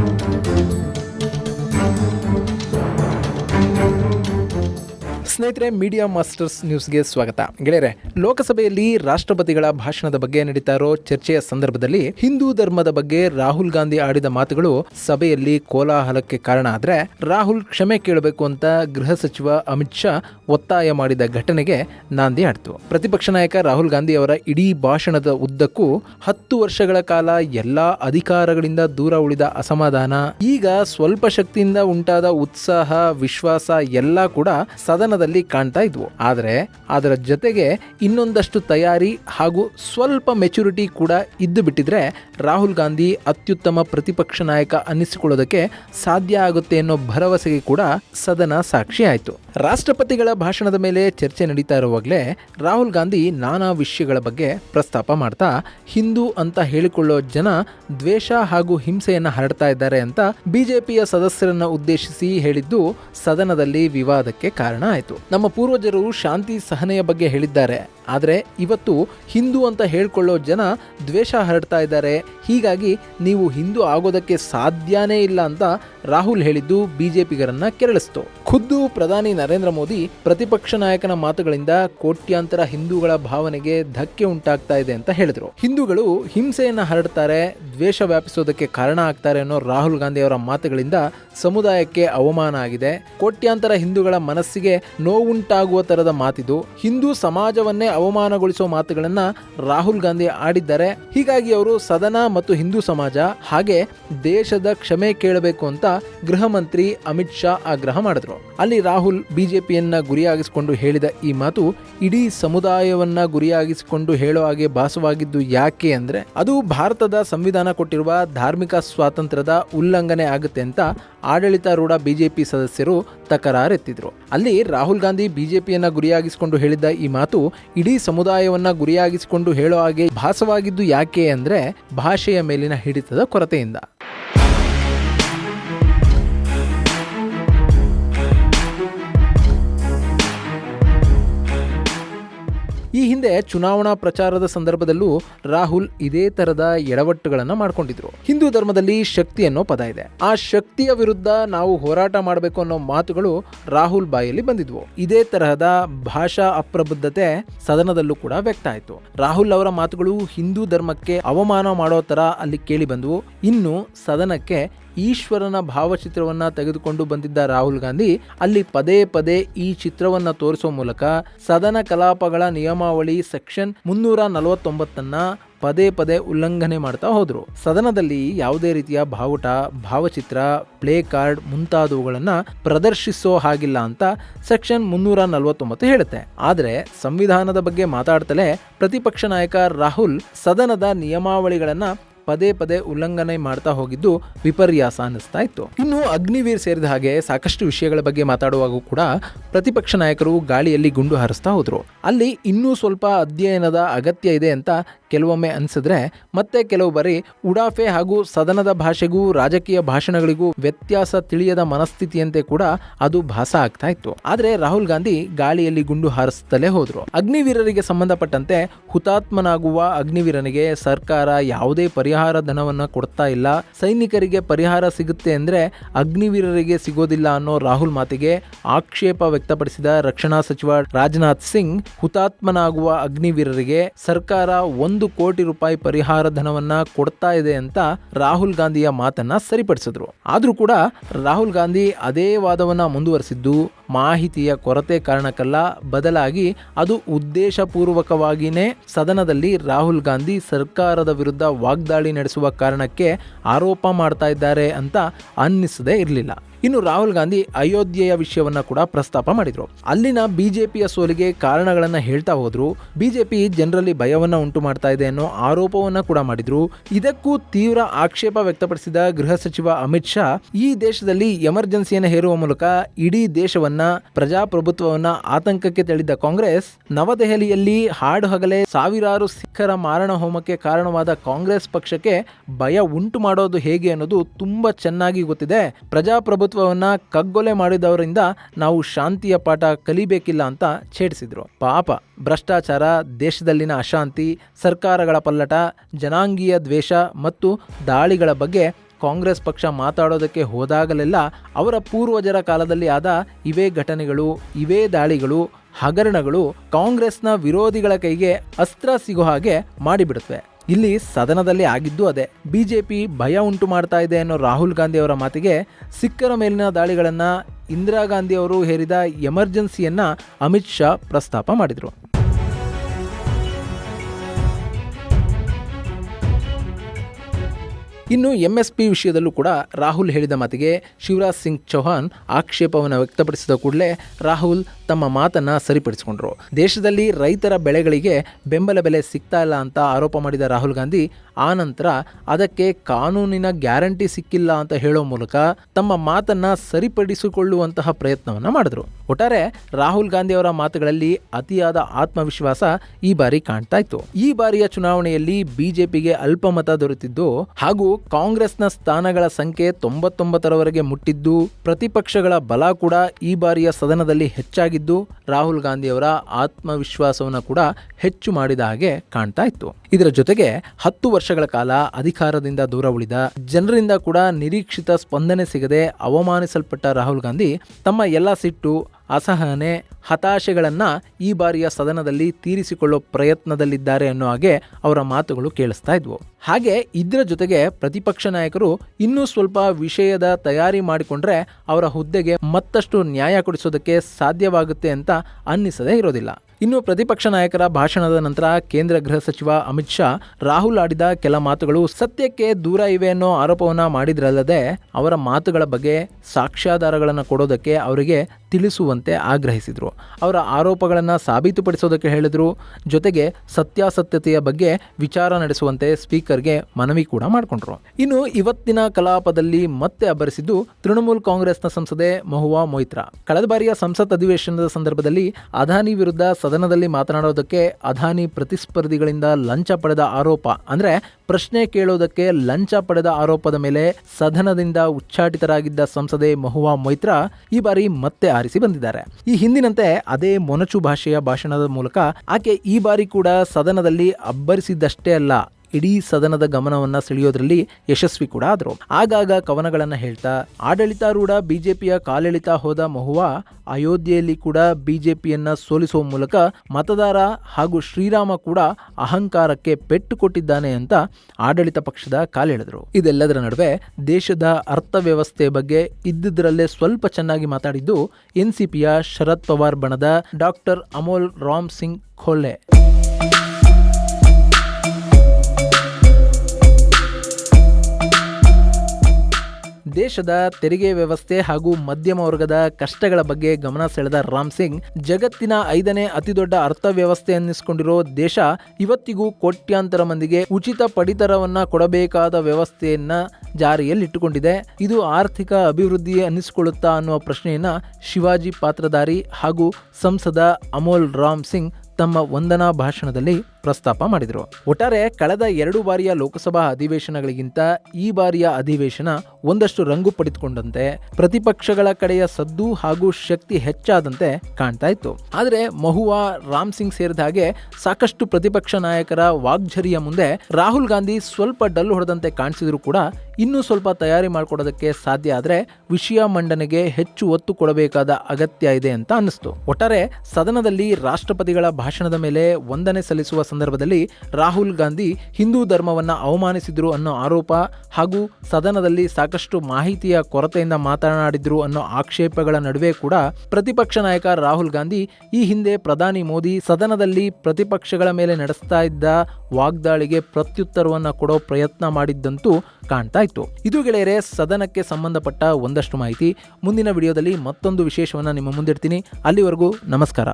Thank you. ಸ್ನೇಹಿತರೆ media masters ನ್ಯೂಸ್ಗೆ ಸ್ವಾಗತ. ಗೆಳೆಯರೆ, ಲೋಕಸಭೆಯಲ್ಲಿ ರಾಷ್ಟ್ರಪತಿಗಳ ಭಾಷಣದ ಬಗ್ಗೆ ನಡೀತಾ ಇರೋ ಚರ್ಚೆಯ ಸಂದರ್ಭದಲ್ಲಿ ಹಿಂದೂ ಧರ್ಮದ ಬಗ್ಗೆ ರಾಹುಲ್ ಗಾಂಧಿ ಆಡಿದ ಮಾತುಗಳು ಸಭೆಯಲ್ಲಿ ಕೋಲಾಹಲಕ್ಕೆ ಕಾರಣ ಆದ್ರೆ ರಾಹುಲ್ ಕ್ಷಮೆ ಕೇಳಬೇಕು ಅಂತ ಗೃಹ ಸಚಿವ ಅಮಿತ್ ಶಾ ಒತ್ತಾಯ ಮಾಡಿದ ಘಟನೆಗೆ ನಾಂದಿ ಆಡ್ತು ಪ್ರತಿಪಕ್ಷ ನಾಯಕ ರಾಹುಲ್ ಗಾಂಧಿ ಅವರ ಇಡೀ ಭಾಷಣದ ಉದ್ದಕ್ಕೂ ಹತ್ತು ವರ್ಷಗಳ ಕಾಲ ಎಲ್ಲಾ ಅಧಿಕಾರಗಳಿಂದ ದೂರ ಉಳಿದ ಅಸಮಾಧಾನ, ಈಗ ಸ್ವಲ್ಪ ಶಕ್ತಿಯಿಂದ ಉಂಟಾದ ಉತ್ಸಾಹ, ವಿಶ್ವಾಸ ಎಲ್ಲ ಕೂಡ ಸದನದಲ್ಲಿ ಕಾಣ್ತಾ ಇದ್ವು. ಆದರೆ ಅದರ ಜೊತೆಗೆ ಇನ್ನೊಂದಷ್ಟು ತಯಾರಿ ಹಾಗೂ ಸ್ವಲ್ಪ ಮೆಚುರಿಟಿ ಕೂಡ ಇದ್ದು ಬಿಟ್ಟಿದ್ರೆ ರಾಹುಲ್ ಗಾಂಧಿ ಅತ್ಯುತ್ತಮ ಪ್ರತಿಪಕ್ಷ ನಾಯಕ ಅನ್ನಿಸಿಕೊಳ್ಳೋದಕ್ಕೆ ಸಾಧ್ಯ ಆಗುತ್ತೆ ಅನ್ನೋ ಭರವಸೆಗೆ ಕೂಡ ಸದನ ಸಾಕ್ಷಿ ಆಯಿತು. ರಾಷ್ಟ್ರಪತಿಗಳ ಭಾಷಣದ ಮೇಲೆ ಚರ್ಚೆ ನಡೀತಾ ಇರುವಾಗಲೇ ರಾಹುಲ್ ಗಾಂಧಿ ನಾನಾ ವಿಷಯಗಳ ಬಗ್ಗೆ ಪ್ರಸ್ತಾಪ ಮಾಡ್ತಾ, ಹಿಂದೂ ಅಂತ ಹೇಳಿಕೊಳ್ಳೋ ಜನ ದ್ವೇಷ ಹಾಗೂ ಹಿಂಸೆಯನ್ನು ಹರಡ್ತಾ ಇದ್ದಾರೆ ಅಂತ ಬಿಜೆಪಿಯ ಸದಸ್ಯರನ್ನು ಉದ್ದೇಶಿಸಿ ಹೇಳಿದ್ದು ಸದನದಲ್ಲಿ ವಿವಾದಕ್ಕೆ ಕಾರಣ ಆಯಿತು. ನಮ್ಮ ಪೂರ್ವಜರು ಶಾಂತಿ ಸಹನೆಯ ಬಗ್ಗೆ ಹೇಳಿದ್ದಾರೆ. ಆದರೆ ಇವತ್ತು ಹಿಂದೂ ಅಂತ ಹೇಳ್ಕೊಳ್ಳೋ ಜನ ದ್ವೇಷ ಹರಡ್ತಾ ಇದ್ದಾರೆ. ಹೀಗಾಗಿ ನೀವು ಹಿಂದೂ ಆಗೋದಕ್ಕೆ ಸಾಧ್ಯನೇ ಇಲ್ಲ ಅಂತ ರಾಹುಲ್ ಹೇಳಿದ್ದು ಬಿಜೆಪಿಗರನ್ನ ಕೆರಳಿಸ್ತು. ಖುದ್ದು ಪ್ರಧಾನಿ ನರೇಂದ್ರ ಮೋದಿ ಪ್ರತಿಪಕ್ಷ ನಾಯಕನ ಮಾತುಗಳಿಂದ ಕೋಟ್ಯಾಂತರ ಹಿಂದೂಗಳ ಭಾವನೆಗೆ ಧಕ್ಕೆ ಉಂಟಾಗ್ತಾ ಇದೆ ಅಂತ ಹೇಳಿದ್ರು. ಹಿಂದೂಗಳು ಹಿಂಸೆಯನ್ನು ಹರಡ್ತಾರೆ, ದ್ವೇಷ ವ್ಯಾಪಿಸೋದಕ್ಕೆ ಕಾರಣ ಆಗ್ತಾರೆ ಅನ್ನೋ ರಾಹುಲ್ ಗಾಂಧಿ ಅವರ ಮಾತುಗಳಿಂದ ಸಮುದಾಯಕ್ಕೆ ಅವಮಾನ ಆಗಿದೆ. ಕೋಟ್ಯಾಂತರ ಹಿಂದೂಗಳ ಮನಸ್ಸಿಗೆ ನೋವುಂಟಾಗುವ ತರದ ಮಾತಿದು. ಹಿಂದೂ ಸಮಾಜವನ್ನೇ ಅವಮಾನಗೊಳಿಸುವ ಮಾತುಗಳನ್ನ ರಾಹುಲ್ ಗಾಂಧಿ ಆಡಿದ್ದಾರೆ. ಹೀಗಾಗಿ ಅವರು ಸದನ ಮತ್ತು ಹಿಂದೂ ಸಮಾಜ, ಹಾಗೆ ದೇಶದ ಕ್ಷಮೆ ಕೇಳಬೇಕು ಅಂತ ಗೃಹ ಮಂತ್ರಿ ಅಮಿತ್ ಶಾ ಆಗ್ರಹ ಮಾಡಿದ್ರು. ಅಲ್ಲಿ ರಾಹುಲ್ ಬಿಜೆಪಿಯನ್ನ ಗುರಿಯಾಗಿಸಿಕೊಂಡು ಹೇಳಿದ ಈ ಮಾತು ಇಡೀ ಸಮುದಾಯವನ್ನ ಗುರಿಯಾಗಿಸಿಕೊಂಡು ಹೇಳೋ ಹಾಗೆ ಭಾಸವಾಗಿದ್ದು ಯಾಕೆ ಅಂದ್ರೆ ಅದು ಭಾರತದ ಸಂವಿಧಾನ ಕೊಟ್ಟಿರುವ ಧಾರ್ಮಿಕ ಸ್ವಾತಂತ್ರ್ಯದ ಉಲ್ಲಂಘನೆ ಆಗುತ್ತೆ ಅಂತ ಆಡಳಿತಾರೂಢ ಬಿಜೆಪಿ ಸದಸ್ಯರು ತಕರಾರೆತ್ತಿದ್ರು. ಅಲ್ಲಿ ರಾಹುಲ್ ಗಾಂಧಿ ಬಿಜೆಪಿಯನ್ನ ಗುರಿಯಾಗಿಸಿಕೊಂಡು ಹೇಳಿದ್ದ ಈ ಮಾತು ಇಡೀ ಸಮುದಾಯವನ್ನ ಗುರಿಯಾಗಿಸಿಕೊಂಡು ಹೇಳೋ ಹಾಗೆ ಭಾಸವಾಗಿದ್ದು ಯಾಕೆ ಅಂದ್ರೆ ಭಾಷೆಯ ಮೇಲಿನ ಹಿಡಿತದ ಕೊರತೆಯಿಂದ. ಈ ಹಿಂದೆ ಚುನಾವಣಾ ಪ್ರಚಾರದ ಸಂದರ್ಭದಲ್ಲೂ ರಾಹುಲ್ ಇದೇ ತರದ ಎಡವಟ್ಟುಗಳನ್ನು ಮಾಡ್ಕೊಂಡಿದ್ರು. ಹಿಂದೂ ಧರ್ಮದಲ್ಲಿ ಶಕ್ತಿ ಅನ್ನೋ ಪದ ಇದೆ. ಆ ಶಕ್ತಿಯ ವಿರುದ್ಧ ನಾವು ಹೋರಾಟ ಮಾಡಬೇಕು ಅನ್ನೋ ಮಾತುಗಳು ರಾಹುಲ್ ಬಾಯಲ್ಲಿ ಬಂದಿದ್ವು. ಇದೇ ತರಹದ ಭಾಷಾ ಅಪ್ರಬುದ್ಧತೆ ಸದನದಲ್ಲೂ ಕೂಡ ವ್ಯಕ್ತ ಆಯ್ತು. ರಾಹುಲ್ ಅವರ ಮಾತುಗಳು ಹಿಂದೂ ಧರ್ಮಕ್ಕೆ ಅವಮಾನ ಮಾಡೋ ತರ ಅಲ್ಲಿ ಕೇಳಿ ಬಂದವು. ಇನ್ನು ಸದನಕ್ಕೆ ಈಶ್ವರನ ಭಾವಚಿತ್ರವನ್ನ ತೆಗೆದುಕೊಂಡು ಬಂದಿದ್ದ ರಾಹುಲ್ ಗಾಂಧಿ ಅಲ್ಲಿ ಪದೇ ಪದೇ ಈ ಚಿತ್ರವನ್ನ ತೋರಿಸುವ ಮೂಲಕ ಸದನ ಕಲಾಪಗಳ ನಿಯಮಾವಳಿ ಸೆಕ್ಷನ್ ಮುನ್ನೂರ ನಲವತ್ತೊಂಬತ್ತನ್ನ ಪದೇ ಪದೇ ಉಲ್ಲಂಘನೆ ಮಾಡ್ತಾ ಹೋದರು. ಸದನದಲ್ಲಿ ಯಾವುದೇ ರೀತಿಯ ಬಾವುಟ, ಭಾವಚಿತ್ರ, ಪ್ಲೇ ಕಾರ್ಡ್ ಮುಂತಾದವುಗಳನ್ನು ಪ್ರದರ್ಶಿಸೋ ಹಾಗಿಲ್ಲ ಅಂತ ಸೆಕ್ಷನ್ ಮುನ್ನೂರ ನಲವತ್ತೊಂಬತ್ತು ಹೇಳುತ್ತೆ. ಆದರೆ ಸಂವಿಧಾನದ ಬಗ್ಗೆ ಮಾತಾಡ್ತಲೇ ಪ್ರತಿಪಕ್ಷ ನಾಯಕ ರಾಹುಲ್ ಸದನದ ನಿಯಮಾವಳಿಗಳನ್ನ ಪದೇ ಪದೇ ಉಲ್ಲಂಘನೆ ಮಾಡ್ತಾ ಹೋಗಿದ್ದು ವಿಪರ್ಯಾಸ ಅನ್ನಿಸ್ತಾ ಇತ್ತು. ಇನ್ನು ಅಗ್ನಿವೀರ್ ಸೇರಿದ ಹಾಗೆ ಸಾಕಷ್ಟು ವಿಷಯಗಳ ಬಗ್ಗೆ ಮಾತಾಡುವಾಗ ಕೂಡ ಪ್ರತಿಪಕ್ಷ ನಾಯಕರು ಗಾಳಿಯಲ್ಲಿ ಗುಂಡು ಹಾರಿಸ್ತಾ ಹೋದ್ರು. ಅಲ್ಲಿ ಇನ್ನೂ ಸ್ವಲ್ಪ ಅಧ್ಯಯನದ ಅಗತ್ಯ ಇದೆ ಅಂತ ಕೆಲವೊಮ್ಮೆ ಅನಿಸಿದ್ರೆ ಮತ್ತೆ ಕೆಲವು ಬಾರಿ ಉಡಾಫೆ ಹಾಗೂ ಸದನದ ಭಾಷೆಗೂ, ರಾಜಕೀಯ ಭಾಷಣಗಳಿಗೂ ವ್ಯತ್ಯಾಸ ತಿಳಿಯದ ಮನಸ್ಥಿತಿಯಂತೆ ಕೂಡ ಅದು ಭಾಸ ಆಗ್ತಾ ಇತ್ತು. ಆದ್ರೆ ರಾಹುಲ್ ಗಾಂಧಿ ಗಾಳಿಯಲ್ಲಿ ಗುಂಡು ಹಾರಿಸುತ್ತಲೇ ಹೋದ್ರು. ಅಗ್ನಿವೀರರಿಗೆ ಸಂಬಂಧಪಟ್ಟಂತೆ ಹುತಾತ್ಮನಾಗುವ ಅಗ್ನಿವೀರನಿಗೆ ಸರ್ಕಾರ ಯಾವುದೇ ಪರಿಹಾರ ಧನವನ್ನ ಕೊಡ್ತಾ ಇಲ್ಲ. ಸೈನಿಕರಿಗೆ ಪರಿಹಾರ ಸಿಗುತ್ತೆ ಅಂದ್ರೆ ಅಗ್ನಿವೀರರಿಗೆ ಸಿಗೋದಿಲ್ಲ ಅನ್ನೋ ರಾಹುಲ್ ಮಾತಿಗೆ ಆಕ್ಷೇಪ ವ್ಯಕ್ತಪಡಿಸಿದ ರಕ್ಷಣಾ ಸಚಿವ ರಾಜನಾಥ್ ಸಿಂಗ್, ಹುತಾತ್ಮನಾಗುವ ಅಗ್ನಿವೀರರಿಗೆ ಸರ್ಕಾರ ಒಂದು ಕೋಟಿ ರೂಪಾಯಿ ಪರಿಹಾರ ಧನವನ್ನ ಕೊಡ್ತಾ ಇದೆ ಅಂತ ರಾಹುಲ್ ಗಾಂಧಿಯ ಮಾತನ್ನ ಸರಿಪಡಿಸಿದ್ರು. ಆದ್ರೂ ಕೂಡ ರಾಹುಲ್ ಗಾಂಧಿ ಅದೇ ವಾದವನ್ನ ಮುಂದುವರೆಸಿದ್ದು, ಮಾಹಿತಿಯ ಕೊರತೆ ಕಾರಣಕ್ಕಲ್ಲ, ಬದಲಾಗಿ ಅದು ಉದ್ದೇಶಪೂರ್ವಕವಾಗಿಯೇ ಸದನದಲ್ಲಿ ರಾಹುಲ್ ಗಾಂಧಿ ಸರ್ಕಾರದ ವಿರುದ್ಧ ವಾಗ್ದಾಳಿ ನಡೆಸುವ ಕಾರಣಕ್ಕೆ ಆರೋಪ ಮಾಡ್ತಾ ಇದ್ದಾರೆ ಅಂತ ಅನ್ನಿಸದೇ ಇರಲಿಲ್ಲ. ಇನ್ನು ರಾಹುಲ್ ಗಾಂಧಿ ಅಯೋಧ್ಯೆಯ ವಿಷಯವನ್ನ ಕೂಡ ಪ್ರಸ್ತಾಪ ಮಾಡಿದ್ರು. ಅಲ್ಲಿನ ಬಿಜೆಪಿಯ ಸೋಲಿಗೆ ಕಾರಣಗಳನ್ನ ಹೇಳ್ತಾ ಹೋದ್ರು. ಬಿಜೆಪಿ ಜನರಲ್ಲಿ ಭಯವನ್ನ ಉಂಟು ಮಾಡ್ತಾ ಇದೆ ಅನ್ನೋ ಆರೋಪವನ್ನ ಕೂಡ ಮಾಡಿದ್ರು. ಇದಕ್ಕೂ ತೀವ್ರ ಆಕ್ಷೇಪ ವ್ಯಕ್ತಪಡಿಸಿದ ಗೃಹ ಸಚಿವ ಅಮಿತ್ ಶಾ, ಈ ದೇಶದಲ್ಲಿ ಎಮರ್ಜೆನ್ಸಿಯನ್ನು ಹೇರುವ ಮೂಲಕ ಇಡೀ ದೇಶವನ್ನ, ಪ್ರಜಾಪ್ರಭುತ್ವವನ್ನ ಆತಂಕಕ್ಕೆ ತಳ್ಳಿದ್ದ ಕಾಂಗ್ರೆಸ್, ನವದೆಹಲಿಯಲ್ಲಿ ಹಾಡು ಹಗಲೇ ಸಾವಿರಾರು ಸಿಖ್ಖರ ಮಾರಣ ಹೋಮಕ್ಕೆ ಕಾರಣವಾದ ಕಾಂಗ್ರೆಸ್ ಪಕ್ಷಕ್ಕೆ ಭಯ ಉಂಟು ಮಾಡೋದು ಹೇಗೆ ಅನ್ನೋದು ತುಂಬಾ ಚೆನ್ನಾಗಿ ಗೊತ್ತಿದೆ. ಪ್ರಜಾಪ್ರಭುತ್ವವನ್ನ ಕಗ್ಗೊಲೆ ಮಾಡಿದವರಿಂದ ನಾವು ಶಾಂತಿಯ ಪಾಠ ಕಲಿಬೇಕಿಲ್ಲ ಅಂತ ಛೇಡಿಸಿದರು. ಪಾಪ, ಭ್ರಷ್ಟಾಚಾರ, ದೇಶದಲ್ಲಿನ ಅಶಾಂತಿ, ಸರ್ಕಾರಗಳ ಪಲ್ಲಟ, ಜನಾಂಗೀಯ ದ್ವೇಷ ಮತ್ತು ದಾಳಿಗಳ ಬಗ್ಗೆ ಕಾಂಗ್ರೆಸ್ ಪಕ್ಷ ಮಾತಾಡೋದಕ್ಕೆ ಹೋದಾಗಲೆಲ್ಲ ಅವರ ಪೂರ್ವಜರ ಕಾಲದಲ್ಲಿ ಆದ ಇವೇ ಘಟನೆಗಳು, ಇವೇ ದಾಳಿಗಳು, ಹಗರಣಗಳು ಕಾಂಗ್ರೆಸ್ನ ವಿರೋಧಿಗಳ ಕೈಗೆ ಅಸ್ತ್ರ ಸಿಗೋ ಹಾಗೆ ಮಾಡಿಬಿಡುತ್ತವೆ ಇಲ್ಲಿ ಸದನದಲ್ಲಿ ಆಗಿದ್ದು ಅದೇ. ಬಿಜೆಪಿ ಭಯ ಉಂಟು ಮಾಡ್ತಾ ಇದೆ ಅನ್ನೋ ರಾಹುಲ್ ಗಾಂಧಿ ಅವರ ಮಾತಿಗೆ ಸಿಖ್ಖರ ಮೇಲಿನ ದಾಳಿಗಳನ್ನು ಇಂದಿರಾ ಗಾಂಧಿ ಅವರು ಹೇರಿದ ಎಮರ್ಜೆನ್ಸಿಯನ್ನು ಅಮಿತ್ ಶಾ ಪ್ರಸ್ತಾಪ ಮಾಡಿದರು. ಇನ್ನು ಎಂಎಸ್ಪಿ ವಿಷಯದಲ್ಲೂ ಕೂಡ ರಾಹುಲ್ ಹೇಳಿದ ಮಾತಿಗೆ ಶಿವರಾಜ್ ಸಿಂಗ್ ಚೌಹಾನ್ ಆಕ್ಷೇಪವನ್ನು ವ್ಯಕ್ತಪಡಿಸಿದ ಕೂಡಲೇ ರಾಹುಲ್ ತಮ್ಮ ಮಾತನ್ನು ಸರಿಪಡಿಸಿಕೊಂಡ್ರು. ದೇಶದಲ್ಲಿ ರೈತರ ಬೆಳೆಗಳಿಗೆ ಬೆಂಬಲ ಬೆಲೆ ಸಿಗ್ತಾ ಇಲ್ಲ ಅಂತ ಆರೋಪ ಮಾಡಿದ ರಾಹುಲ್ ಗಾಂಧಿ ಆ ನಂತರ ಅದಕ್ಕೆ ಕಾನೂನಿನ ಗ್ಯಾರಂಟಿ ಸಿಕ್ಕಿಲ್ಲ ಅಂತ ಹೇಳೋ ಮೂಲಕ ತಮ್ಮ ಮಾತನ್ನ ಸರಿಪಡಿಸಿಕೊಳ್ಳುವಂತಹ ಪ್ರಯತ್ನವನ್ನ ಮಾಡಿದ್ರು. ಒಟ್ಟಾರೆ ರಾಹುಲ್ ಗಾಂಧಿ ಅವರ ಮಾತುಗಳಲ್ಲಿ ಅತಿಯಾದ ಆತ್ಮವಿಶ್ವಾಸ ಈ ಬಾರಿ ಕಾಣ್ತಾ ಇತ್ತು. ಈ ಬಾರಿಯ ಚುನಾವಣೆಯಲ್ಲಿ ಬಿಜೆಪಿಗೆ ಅಲ್ಪಮತ ದೊರೆತಿದ್ದು ಹಾಗೂ ಕಾಂಗ್ರೆಸ್ನ ಸ್ಥಾನಗಳ ಸಂಖ್ಯೆ ತೊಂಬತ್ತೊಂಬತ್ತರವರೆಗೆ ಮುಟ್ಟಿದ್ದು ಪ್ರತಿಪಕ್ಷಗಳ ಬಲ ಕೂಡ ಈ ಬಾರಿಯ ಸದನದಲ್ಲಿ ಹೆಚ್ಚಾಗಿದ್ದು ರಾಹುಲ್ ಗಾಂಧಿ ಅವರ ಆತ್ಮವಿಶ್ವಾಸವನ್ನು ಕೂಡ ಹೆಚ್ಚು ಮಾಡಿದ ಹಾಗೆ ಕಾಣ್ತಾ ಇತ್ತು. ಇದರ ಜೊತೆಗೆ ಹತ್ತು ವರ್ಷಗಳ ಕಾಲ ಅಧಿಕಾರದಿಂದ ದೂರ ಉಳಿದ ಜನರಿಂದ ಕೂಡ ನಿರೀಕ್ಷಿತ ಸ್ಪಂದನೆ ಸಿಗದೆ ಅವಮಾನಿಸಲ್ಪಟ್ಟ ರಾಹುಲ್ ಗಾಂಧಿ ತಮ್ಮ ಎಲ್ಲ ಸಿಟ್ಟು, ಅಸಹನೆ, ಹತಾಶೆಗಳನ್ನು ಈ ಬಾರಿಯ ಸದನದಲ್ಲಿ ತೀರಿಸಿಕೊಳ್ಳೋ ಪ್ರಯತ್ನದಲ್ಲಿದ್ದಾರೆ ಅನ್ನೋ ಹಾಗೆ ಅವರ ಮಾತುಗಳು ಕೇಳಿಸ್ತಾ ಇದ್ವು. ಹಾಗೆ ಇದರ ಜೊತೆಗೆ ಪ್ರತಿಪಕ್ಷ ನಾಯಕರು ಇನ್ನೂ ಸ್ವಲ್ಪ ವಿಷಯದ ತಯಾರಿ ಮಾಡಿಕೊಂಡ್ರೆ ಅವರ ಹುದ್ದೆಗೆ ಮತ್ತಷ್ಟು ನ್ಯಾಯ ಕೊಡಿಸೋದಕ್ಕೆ ಸಾಧ್ಯವಾಗುತ್ತೆ ಅಂತ ಅನ್ನಿಸದೇ ಇರೋದಿಲ್ಲ. ಇನ್ನು ಪ್ರತಿಪಕ್ಷ ನಾಯಕರ ಭಾಷಣದ ನಂತರ ಕೇಂದ್ರ ಗೃಹ ಸಚಿವ ಅಮಿತ್ ಶಾ ರಾಹುಲ್ ಆಡಿದ ಕೆಲ ಮಾತುಗಳು ಸತ್ಯಕ್ಕೆ ದೂರ ಇವೆ ಅನ್ನೋ ಆರೋಪವನ್ನ ಮಾಡಿದ್ರಲ್ಲದೆ ಅವರ ಮಾತುಗಳ ಬಗ್ಗೆ ಸಾಕ್ಷ್ಯಾಧಾರಗಳನ್ನು ಕೊಡೋದಕ್ಕೆ ಅವರಿಗೆ ತಿಳಿಸುವಂತೆ ಆಗ್ರಹಿಸಿದರು. ಅವರ ಆರೋಪಗಳನ್ನು ಸಾಬೀತುಪಡಿಸೋದಕ್ಕೆ ಹೇಳಿದರು. ಜೊತೆಗೆ ಸತ್ಯಾಸತ್ಯತೆಯ ಬಗ್ಗೆ ವಿಚಾರ ನಡೆಸುವಂತೆ ಸ್ಪೀಕರ್ಗೆ ಮನವಿ ಕೂಡ ಮಾಡಿಕೊಂಡ್ರು. ಇನ್ನು ಇವತ್ತಿನ ಕಲಾಪದಲ್ಲಿ ಮತ್ತೆ ಅಬ್ಬರಿಸಿದ್ದು ತೃಣಮೂಲ್ ಕಾಂಗ್ರೆಸ್ನ ಸಂಸದೆ ಮಹುವಾ ಮೊಯ್ತ್ರಾ. ಕಳೆದ ಬಾರಿಯ ಸಂಸತ್ ಅಧಿವೇಶನದ ಸಂದರ್ಭದಲ್ಲಿ ಅದಾನಿ ವಿರುದ್ಧ ಸದನದಲ್ಲಿ ಮಾತನಾಡೋದಕ್ಕೆ ಅಧಾನಿ ಪ್ರತಿಸ್ಪರ್ಧಿಗಳಿಂದ ಲಂಚ ಪಡೆದ ಆರೋಪ. ಅಂದ್ರೆ ಪ್ರಶ್ನೆ ಕೇಳೋದಕ್ಕೆ ಲಂಚ ಪಡೆದ ಆರೋಪದ ಮೇಲೆ ಸದನದಿಂದ ಉಚ್ಚಾಟಿತರಾಗಿದ್ದ ಸಂಸದೆ ಮಹುವಾ ಮೊಯ್ತ್ರಾ ಈ ಬಾರಿ ಮತ್ತೆ ಆರಿಸಿ ಬಂದಿದ್ದಾರೆ. ಈ ಹಿಂದಿನಂತೆ ಅದೇ ಮೊನಚು ಭಾಷೆಯ ಭಾಷಣದ ಮೂಲಕ ಆಕೆ ಈ ಬಾರಿ ಕೂಡ ಸದನದಲ್ಲಿ ಅಬ್ಬರಿಸಿದ್ದಷ್ಟೇ ಅಲ್ಲ ಇಡೀ ಸದನದ ಗಮನವನ್ನ ಸೆಳೆಯೋದ್ರಲ್ಲಿ ಯಶಸ್ವಿ ಕೂಡ ಆದರು. ಆಗಾಗ ಕವನಗಳನ್ನು ಹೇಳ್ತಾ, ಆಡಳಿತಾರೂಢ ಬಿಜೆಪಿಯ ಕಾಲೆಳಿತ ಹೋದ ಮಹುವಾ ಅಯೋಧ್ಯೆಯಲ್ಲಿ ಕೂಡ ಬಿಜೆಪಿಯನ್ನ ಸೋಲಿಸುವ ಮೂಲಕ ಮತದಾರ ಹಾಗೂ ಶ್ರೀರಾಮ ಕೂಡ ಅಹಂಕಾರಕ್ಕೆ ಪೆಟ್ಟು ಕೊಟ್ಟಿದ್ದಾನೆ ಅಂತ ಆಡಳಿತ ಪಕ್ಷದ ಕಾಲೆಳೆದರು. ಇದೆಲ್ಲದರ ನಡುವೆ ದೇಶದ ಅರ್ಥವ್ಯವಸ್ಥೆ ಬಗ್ಗೆ ಇದ್ದುದರಲ್ಲೇ ಸ್ವಲ್ಪ ಚೆನ್ನಾಗಿ ಮಾತಾಡಿದ್ದು ಎನ್ಸಿಪಿಯ ಶರದ್ ಪವಾರ್ ಬಣದ ಡಾಕ್ಟರ್ ಅಮೋಲ್ ರಾಮ್ ಸಿಂಗ್ ಖೋಲೆ ದೇಶದ ತೆರಿಗೆ ವ್ಯವಸ್ಥೆ ಹಾಗೂ ಮಧ್ಯಮ ವರ್ಗದ ಕಷ್ಟಗಳ ಬಗ್ಗೆ ಗಮನ ಸೆಳೆದ ರಾಮ್ ಸಿಂಗ್, ಜಗತ್ತಿನ ಐದನೇ ಅತಿದೊಡ್ಡ ಅರ್ಥವ್ಯವಸ್ಥೆ ಅನ್ನಿಸಿಕೊಂಡಿರೋ ದೇಶ ಇವತ್ತಿಗೂ ಕೋಟ್ಯಾಂತರ ಮಂದಿಗೆ ಉಚಿತ ಪಡಿತರವನ್ನ ಕೊಡಬೇಕಾದ ವ್ಯವಸ್ಥೆಯನ್ನ ಜಾರಿಯಲ್ಲಿಟ್ಟುಕೊಂಡಿದೆ. ಇದು ಆರ್ಥಿಕ ಅಭಿವೃದ್ಧಿ ಅನ್ನಿಸಿಕೊಳ್ಳುತ್ತಾ ಅನ್ನುವ ಪ್ರಶ್ನೆಯನ್ನ ಶಿವಾಜಿ ಪಾತ್ರಧಾರಿ ಹಾಗೂ ಸಂಸದ ಅಮೋಲ್ ರಾಮ್ ಸಿಂಗ್ ತಮ್ಮ ವಂದನಾ ಭಾಷಣದಲ್ಲಿ ಪ್ರಸ್ತಾಪ ಮಾಡಿದರು. ಒಟ್ಟಾರೆ ಕಳೆದ ಎರಡು ಬಾರಿಯ ಲೋಕಸಭಾ ಅಧಿವೇಶನಗಳಿಗಿಂತ ಈ ಬಾರಿಯ ಅಧಿವೇಶನ ಒಂದಷ್ಟು ರಂಗು ಪಡೆದುಕೊಂಡಂತೆ ಪ್ರತಿಪಕ್ಷಗಳ ಕಡೆಯ ಸದ್ದು ಹಾಗೂ ಶಕ್ತಿ ಹೆಚ್ಚಾದಂತೆ ಕಾಣ್ತಾ ಇತ್ತು. ಆದರೆ ಮಹುವಾ, ರಾಮ್ ಸಿಂಗ್ ಸೇರಿದ ಹಾಗೆ ಸಾಕಷ್ಟು ಪ್ರತಿಪಕ್ಷ ನಾಯಕರ ವಾಗ್ಝರಿಯ ಮುಂದೆ ರಾಹುಲ್ ಗಾಂಧಿ ಸ್ವಲ್ಪ ಡಲ್ಲು ಹೊಡೆದಂತೆ ಕಾಣಿಸಿದ್ರು ಕೂಡ ಇನ್ನೂ ಸ್ವಲ್ಪ ತಯಾರಿ ಮಾಡಿಕೊಡೋದಕ್ಕೆ ಸಾಧ್ಯ ಆದರೆ ವಿಷಯ ಮಂಡನೆಗೆ ಹೆಚ್ಚು ಒತ್ತು ಕೊಡಬೇಕಾದ ಅಗತ್ಯ ಇದೆ ಅಂತ ಅನ್ನಿಸ್ತು. ಒಟ್ಟಾರೆ ಸದನದಲ್ಲಿ ರಾಷ್ಟ್ರಪತಿಗಳ ಭಾಷಣದ ಮೇಲೆ ವಂದನೆ ಸಲ್ಲಿಸುವ ಸಂದರ್ಭದಲ್ಲಿ ರಾಹುಲ್ ಗಾಂಧಿ ಹಿಂದೂ ಧರ್ಮವನ್ನು ಅವಮಾನಿಸಿದ್ರು ಅನ್ನೋ ಆರೋಪ ಹಾಗೂ ಸದನದಲ್ಲಿ ಸಾಕಷ್ಟು ಮಾಹಿತಿಯ ಕೊರತೆಯಿಂದ ಮಾತನಾಡಿದ್ರು ಅನ್ನೋ ಆಕ್ಷೇಪಗಳ ನಡುವೆ ಕೂಡ ಪ್ರತಿಪಕ್ಷ ನಾಯಕ ರಾಹುಲ್ ಗಾಂಧಿ ಈ ಹಿಂದೆ ಪ್ರಧಾನಿ ಮೋದಿ ಸದನದಲ್ಲಿ ಪ್ರತಿಪಕ್ಷಗಳ ಮೇಲೆ ನಡೆಸ್ತಾ ಇದ್ದ ವಾಗ್ದಾಳಿಗೆ ಪ್ರತ್ಯುತ್ತರವನ್ನು ಕೊಡೋ ಪ್ರಯತ್ನ ಮಾಡಿದ್ದಂತೂ ಕಾಣ್ತಾ ಇತ್ತು. ಇದು ಗೆಳೆಯರೆ, ಸದನಕ್ಕೆ ಸಂಬಂಧಪಟ್ಟ ಒಂದಷ್ಟು ಮಾಹಿತಿ. ಮುಂದಿನ ವಿಡಿಯೋದಲ್ಲಿ ಮತ್ತೊಂದು ವಿಶೇಷವನ್ನ ನಿಮ್ಮ ಮುಂದಿಡ್ತೀನಿ. ಅಲ್ಲಿವರೆಗೂ ನಮಸ್ಕಾರ.